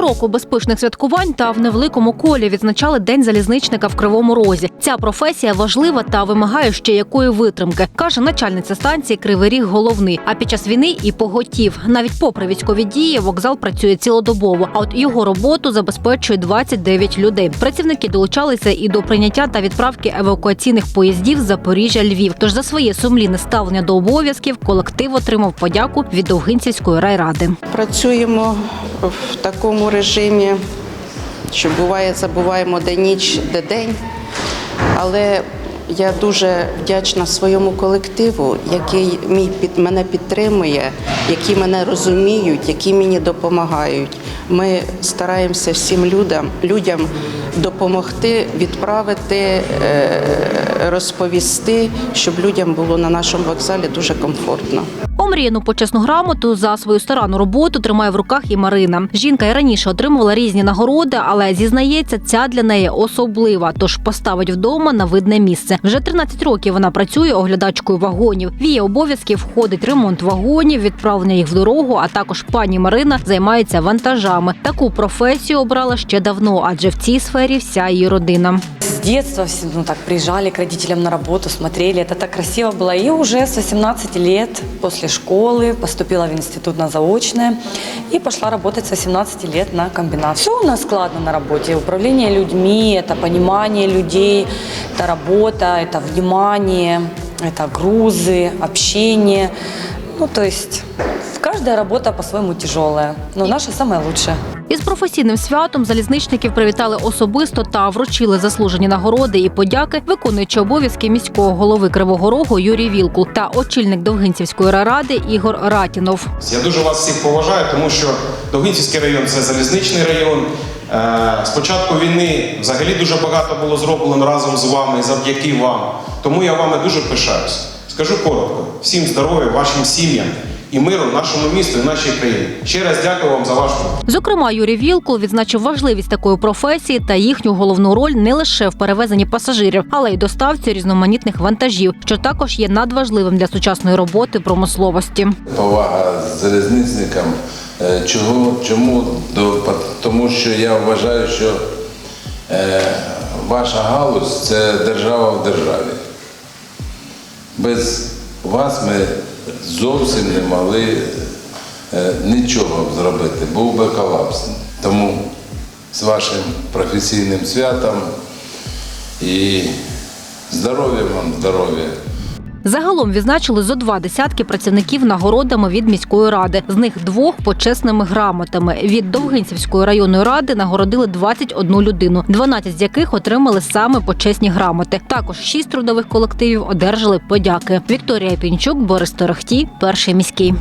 Року без святкувань та в невеликому колі відзначали День залізничника в Кривому Розі. Ця професія важлива та вимагає ще якої витримки, каже начальниця станції Кривий Ріг головний. А під час війни і поготів. Навіть попри військові дії, вокзал працює цілодобово. А от його роботу забезпечує 29 людей. Працівники долучалися і до прийняття та відправки евакуаційних поїздів з Запоріжжя Львів. Тож за своє сумлінне ставлення до обов'язків колектив отримав подяку від Довгинцівської райради. Працюємо в такому режимі, що буває, забуваємо де ніч, де день. Але я дуже вдячна своєму колективу, який мене підтримує, які мене розуміють, які мені допомагають. Ми стараємося всім людям, людям допомогти, відправити, е, розповісти, щоб людям було на нашому вокзалі дуже комфортно. Омріяну почесну грамоту за свою старанну роботу тримає в руках і Марина. Жінка й раніше отримувала різні нагороди, але зізнається, ця для неї особлива, тож поставить вдома на видне місце. Вже 13 років вона працює оглядачкою вагонів. В її обов'язки входить ремонт вагонів, відправлення їх в дорогу. А також пані Марина займається вантажами. Таку професію обрала ще давно, адже в цій сфері вся її родина. Детства ну, так приезжали к родителям на работу, смотрели, это так красиво было. И уже с 18 лет после школы поступила в институт на заочное и пошла работать с 18 лет на комбинат. Все у нас складно на работе. Управление людьми, это понимание людей, это работа, это внимание, это грузы, общение. Ну, то есть каждая работа по-своему тяжелая, но наша самая лучшая. Із професійним святом залізничників привітали особисто та вручили заслужені нагороди і подяки, виконуючи обов'язки міського голови Кривого Рогу Юрій Вілкул та очільник Довгинцівської ради Ігор Ратінов. Я дуже вас всіх поважаю, тому що Довгинцівський район це залізничний район. Е, З початку війни взагалі дуже багато було зроблено разом з вами завдяки вам. Тому я вами дуже пишаюсь. Скажу коротко: всім здоров'я, вашим сім'ям і миру нашому місту і нашій країні. Ще раз дякую вам за ваш. Зокрема, Юрій Вілкул відзначив важливість такої професії та їхню головну роль не лише в перевезенні пасажирів, але й доставці різноманітних вантажів, що також є надважливим для сучасної роботи промисловості. повага залізницникам. Е, Чого, чому? До- Тому що я вважаю, що е, ваша галузь це держава в державі. Без вас ми зовсім не могли е, нічого зробити, був би колапс. Тому з вашим професійним святом і здоров'я вам, здоров'я. Загалом відзначили зо два десятки працівників нагородами від міської ради. З них двох почесними грамотами. Від Довгинцівської районної ради нагородили 21 людину, 12 з яких отримали саме почесні грамоти. Також шість трудових колективів одержали подяки. Вікторія Пінчук, Борис Торохті, перший міський.